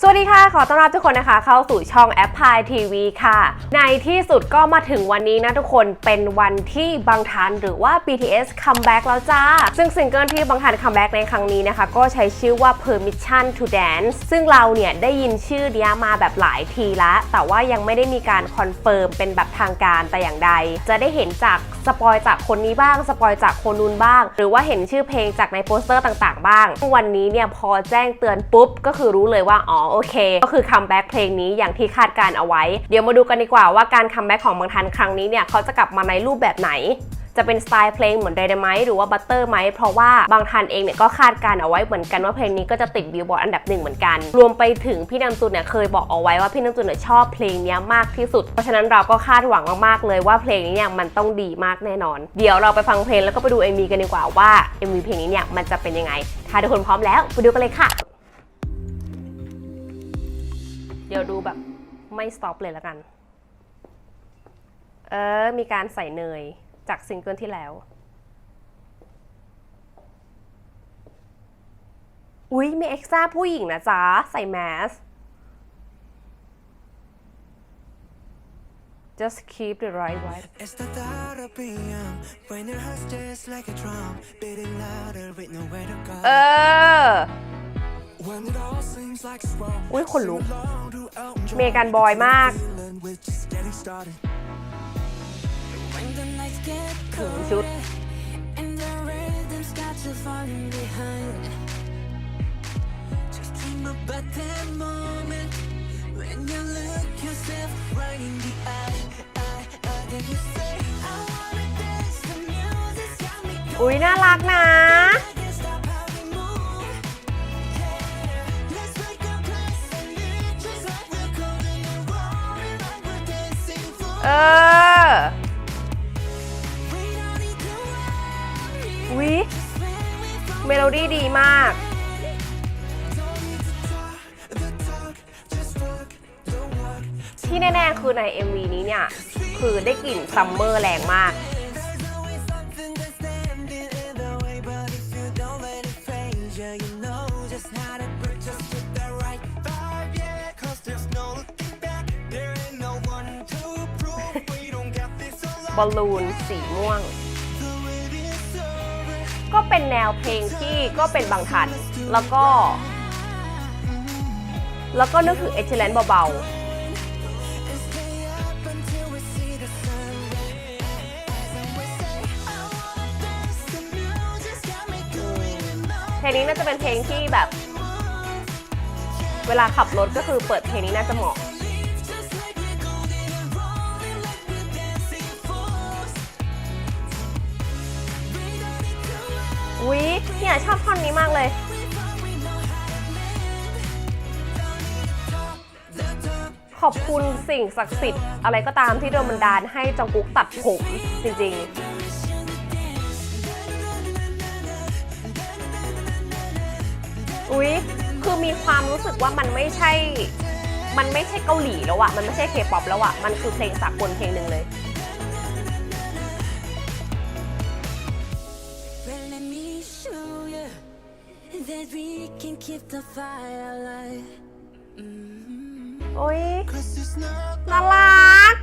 สวัสดีค่ะ ขอต้อนรับทุกคนนะคะ เข้าสู่ช่องแอปพลายทีวีค่ะ ในที่สุดก็มาถึงวันนี้นะทุกคนเป็นวันที่บางทันหรือว่า BTS comeback แล้วจ้า ซึ่งซิงเกิลที่บางทัน comeback ในครั้งนี้นะคะ ก็ใช้ชื่อว่า Permission to Dance ซึ่งเราเนี่ย ได้ยินชื่อเนี้ยมาแบบหลายทีละ แต่ว่ายังไม่ได้มีการคอนเฟิร์มเป็นแบบทางการแต่อย่างใด จะได้เห็นจาก สปอยจากคนนี้บ้าง สปอยจากคนนู้นบ้าง หรือว่าเห็นชื่อเพลงจากในโปสเตอร์ต่างๆ บ้าง วันนี้เนี่ยพอแจ้งเตือนปุ๊บ ก็คือรู้เลยว่าอ๋อโอเค ก็คือคัมแบ็กเพลงนี้อย่างที่คาดการเอาไว้ เดี๋ยวมาดูกันดีกว่าว่าการคัมแบ็กของบางทันครั้งนี้เนี่ยเขาจะกลับมาในรูปแบบไหน จะเป็นสไตล์เพลงเหมือน d ด n ไม t e หรือว่าบัตเตอร์ไหมเพราะว่าบางทันเองเนี่ยก็คาดการเอาไว้เหมือนกันว่าเพลงนี้ก็จะติดบิลบอร์ดอันดับหนึ่งเหมือนกัน รวมไปถึงพี่น้ำจุนเนี่ยเคยบอกเอาไว้ว่าพี่น้ำจุนเนี่ยชอบเพลงนี้มากที่สุด เพราะฉะนั้นเราก็คาดหวังมากๆเลยว่าเพลงนี้เนี่ยมันต้องดีมากแน่นอน เดี๋ยวเราไปฟังเพลงแล้วก็ไปดู MV กันดีกว่าว่า MV เพลงนี้เนี่ยมันจะเป็นยังไง ถ้าทุกคนพร้อมแล้วไปดูกันเลยค่ะ เดี๋ยวดูแบบไม่สต็อปเลยแล้วกัน เออ มีการใส่เนย จากซิงเกิลที่แล้ว อุ๊ย มีเอ็กซ์ตร้าผู้หญิงนะจ๊ะ ใส่แมส just keep the right vibe It's the thought of being when your heart's just like a drum, beating louder with nowhere to go. เออ When it all seems like it's wrong, อุ๊ยขนลุก along to outdraw เมกันบอยมาก When the night get ถึงชุด and the rhythm's got you falling behind. Just dream about that moment when you look yourself right in the eye. eye, eye, then you say, I wanna dance, the music's got me อุ๊ยน่ารักนะ can't stop how วิ้ยเมโลดี้ดีมาก ที่แน่ ๆ คือใน MV นี้เนี่ย คือได้กลิ่นซัมเมอร์แรงมาก บอลลูนสีม่วง ก็เป็นแนวเพลงที่ก็เป็นบางทัน แล้วก็ แล้วก็นึกถึงเอเจเลนเบาๆเพลงนี้น่าจะเป็นเพลงที่แบบ เวลาขับรถก็คือเปิดเพลงนี้น่าจะเหมาะ อุ๊ยเนี่ยชอบท่อนนี้มากเลย ขอบคุณสิ่งศักดิ์สิทธิ์อะไรก็ตามที่โดนบันดาลให้จองกุ๊กตัดผมจริงๆอุ๊ยคือมีความรู้สึกว่ามันไม่ใช่ มันไม่ใช่เกาหลีแล้วอะมันไม่ใช่เคป๊อปแล้วอะมันคือเพลงสากลเพลงหนึ่งเลย โอ๊ย Cause it's not น่ารัก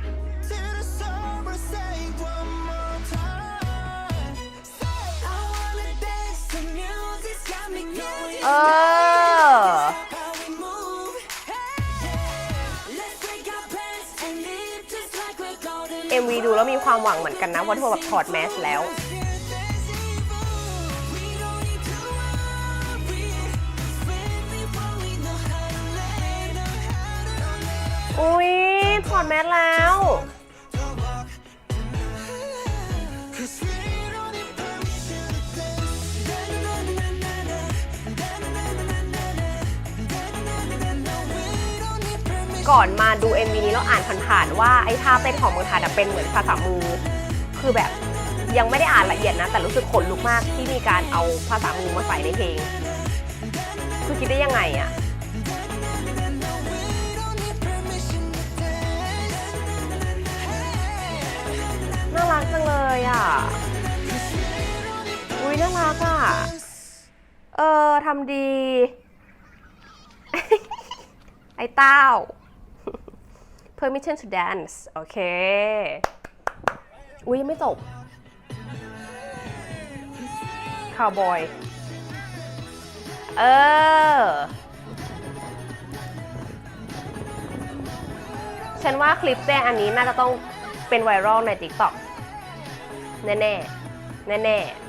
till the summer, say one more time. I wanna dance, the music's got me going. เออ How we move. Let's break our plans and live just like we're golden. MV ดูแล้วมีความหวังเหมือนกันนะเพราะเธอแบบถอดแมสแล้ว อุ๊ยถอดแมสแล้ว ก่อนมาดู MV นี้เราอ่านผ่านๆว่าไอ้ท่าเต้นของเมืองไทยอะเป็นเหมือนภาษามือ คือแบบยังไม่ได้อ่านละเอียดนะ แต่รู้สึกขนลุกมากที่มีการเอาภาษามือมาใส่ในเพลง คือคิดได้ยังไงอะ จังเลยอะ อุ้ยน่ารักอะ เออทำดี ไอ้เต้า permission to dance โอเค อุ้ยยังไม่จบ cowboy เออ ฉันว่าคลิปเต้นอันนี้น่าจะต้องเป็นไวรัลใน TikTok แน่แน่แน่ๆ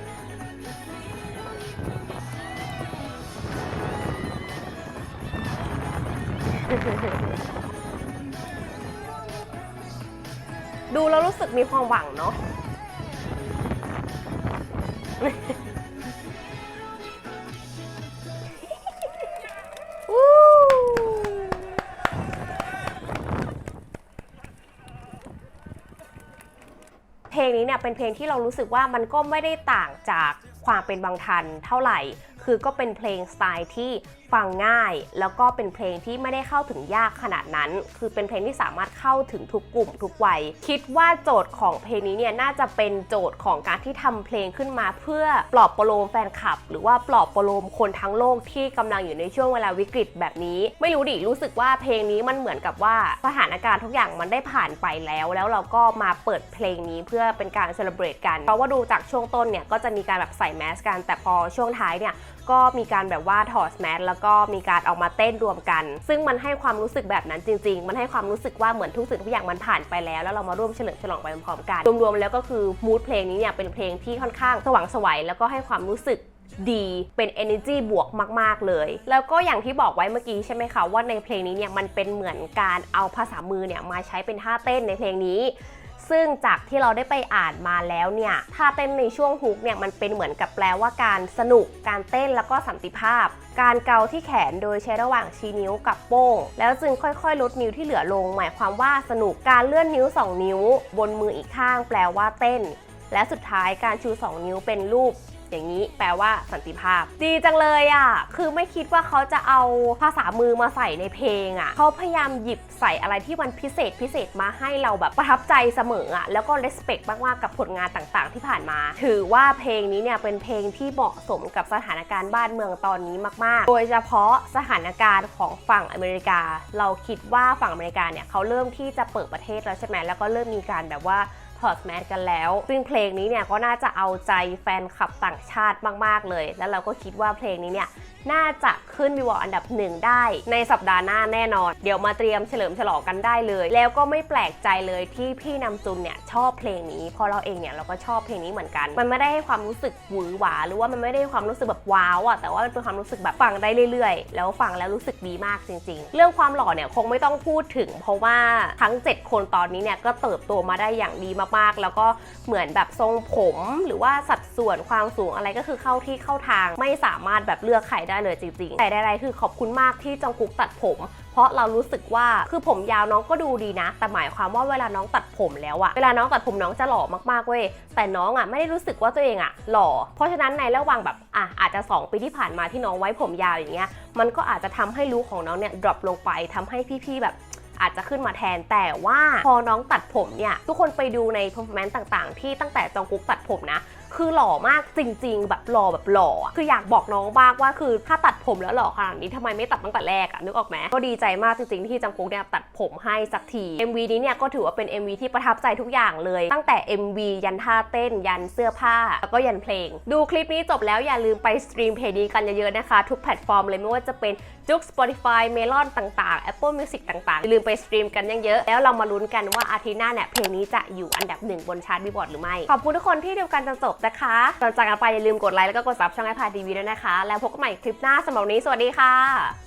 ดูแล้วรู้สึกมีความหวังเนาะ เพลงนี้เนี่ยเป็นเพลงที่เรารู้สึกว่ามันก็ไม่ได้ต่างจากความเป็นบางทันเท่าไหร่ คือก็เป็นเพลงสไตล์ที่ ฟังง่าย แล้วก็เป็นเพลงที่ไม่ได้เข้าถึงยากขนาดนั้น คือเป็นเพลงที่สามารถเข้าถึงทุกกลุ่มทุกวัย คิดว่าโจทย์ของเพลงนี้เนี่ยน่าจะเป็นโจทย์ของการที่ทำเพลงขึ้นมาเพื่อปลอบประโลมแฟนคลับ หรือว่าปลอบประโลมคนทั้งโลกที่กำลังอยู่ในช่วงเวลาวิกฤตแบบนี้ ไม่รู้ดิรู้สึกว่าเพลงนี้มันเหมือนกับว่าสถานการณ์ทุกอย่างมันได้ผ่านไปแล้ว แล้วเราก็มาเปิดเพลงนี้เพื่อเป็นการเซเลบรตกัน เพราะว่าดูจากช่วงต้นเนี่ยก็จะมีการแบบใส่แมสกันแต่พอช่วงท้ายเนี่ย ก็มีการแบบว่าถอดแมสแล้วก็มีการออกมาเต้นรวมกัน ซึ่งมันให้ความรู้สึกแบบนั้นจริง ๆ มันให้ความรู้สึกว่าเหมือนทุกสิ่งทุกอย่างมันผ่านไปแล้ว แล้วเรามาร่วมเฉลิมฉลองไปพร้อมๆกัน รวมๆแล้วก็คือมูดเพลงนี้เนี่ยเป็นเพลงที่ค่อนข้างสว่างสวัยแล้วก็ให้ความรู้สึกดีเป็น energy บวกมาก ๆ เลย แล้วก็อย่างที่บอกไว้เมื่อกี้ใช่ไหมคะ ว่าในเพลงนี้เนี่ยมันเป็นเหมือนการเอาภาษามือเนี่ยมาใช้เป็นท่าเต้นในเพลงนี้ ซึ่งจากที่เราได้ไปอ่านมาแล้วเนี่ยท่าเต้นในช่วงฮุกเนี่ยมันเป็นเหมือนกับแปลว่าการสนุกการเต้นแล้วก็สันติภาพ การเกาที่แขนโดยใช้ระหว่างชี้นิ้วกับโป้ง แล้วจึงค่อยๆ ลดนิ้วที่เหลือลง หมายความว่าสนุกการเลื่อนนิ้ว 2 นิ้ว บนมืออีกข้าง แปลว่าเต้น และสุดท้ายการชู 2 นิ้วเป็นรูป อย่างนี้ แปลว่าสันติภาพ ดีจังเลยอะ่ะ คือไม่คิดว่าเขาจะเอาภาษามือมาใส่ในเพลงอะ่ะ เขาพยายามหยิบใส่อะไรที่มันพิเศษพิเศษมาให้เราแบบประทับใจเสมออะ่ะ แล้วก็ respect มากๆกับผลงานต่างๆ ที่ผ่านมา ถือว่าเพลงนี้เนี่ยเป็นเพลงที่เหมาะสมกับสถานการณ์บ้านเมืองตอนนี้มาก ๆ โดยเฉพาะสถานการณ์ของฝั่งอเมริกา เราคิดว่าฝั่งอเมริกาเนี่ยเขาเริ่มที่จะเปิดประเทศแล้วใช่ไหมแล้วก็เริ่มมีการแบบว่า ถอดแมสกันแล้ว ซึ่งเพลงนี้เนี่ยก็น่าจะเอาใจแฟนคลับต่างชาติมาก ๆ เลย แล้วเราก็คิดว่าเพลงนี้เนี่ย น่าจะขึ้นวิวอันดับหนึ่งได้ในสัปดาห์หน้าแน่นอน เดี๋ยวมาเตรียมเฉลิมฉลองกันได้เลย แล้วก็ไม่แปลกใจเลยที่พี่นำจุนเนี่ยชอบเพลงนี้เพราะเราเองเนี่ยเราก็ชอบเพลงนี้เหมือนกัน มันไม่ได้ให้ความรู้สึกหวือหวา หรือว่ามันไม่ได้ความรู้สึกแบบว้าวอะแต่ว่ามันเป็นความรู้สึกแบบฟังได้เรื่อยๆ แล้วฟังแล้วรู้สึกดีมากจริง ๆ เรื่องความหล่อเนี่ยคงไม่ต้องพูดถึง เพราะว่าทั้ง 7 คนตอนนี้เนี่ยก็เติบโตมาได้อย่างดีมากๆ แล้วก็เหมือนแบบทรงผม หรือว่าสัดส่วนความสูงอะไรก็คือเข้าที่เข้าทาง ไม่สามารถแบบเลือกใครได้เลยจริงๆ แต่ใดๆคือขอบคุณมากที่จองกุ๊กตัดผม เพราะเรารู้สึกว่าคือผมยาวน้องก็ดูดีนะ แต่หมายความว่าเวลาน้องตัดผมแล้วอะเวลาน้องตัดผมน้องจะหล่อมากๆเว้ยแต่น้องอะไม่ได้รู้สึกว่าตัวเองอะหล่อ เพราะฉะนั้นในระหว่างแบบอะอาจจะ 2 ปีที่ผ่านมาที่น้องไว้ผมยาวอย่างเงี้ยมันก็อาจจะทำให้ลุคของน้องเนี่ยดรอปลงไปทำให้พี่ๆแบบอาจจะขึ้นมาแทนแต่ว่าพอน้องตัดผมเนี่ย ทุกคนไปดูใน performance ต่างๆ ที่ตั้งแต่จองกุ๊กตัดผมนะ คือหล่อมากจริง ๆ แบบหล่อแบบหล่อคืออยากบอกน้องบ้างว่าคือถ้าตัดผมแล้วหล่อขนาดนี้ทำไมไม่ตัดตั้งแต่แรกอะนึกออกไหมก็ดีใจมากจริง ๆ ที่จองกุ๊กเนี่ยตัดผมให้สักที MV นี้เนี่ยก็ถือว่าเป็น MV ที่ประทับใจทุกอย่างเลย ตั้งแต่ MV ยันท่าเต้นยันเสื้อผ้า แล้วก็ยันเพลง ดูคลิปนี้จบแล้วอย่าลืมไปสตรีมเพลงนี้กันเยอะๆนะคะ ทุกแพลตฟอร์มเลยไม่ว่าจะเป็นจุก Spotify Melon ต่างๆ Apple Music ต่างๆอย่าลืมไปสตรีมกันเยอะๆแล้วเรามาลุ้นกันว่าอาทิตย์หน้าเนี่ยเพลงนี้จะอยู่อันดับหนึ่งบนชาร์ตบิลบอร์ดหรือไม่ขอบคุณทุกคนที่ดูกันจนจบนะคะก่อนจากกันไปอย่าลืมกดไลค์แล้วก็กดซับช่องไอพาทีวีด้วยนะคะ แล้วพบกันใหม่คลิปหน้าสำหรับวันนี้สวัสดีค่ะ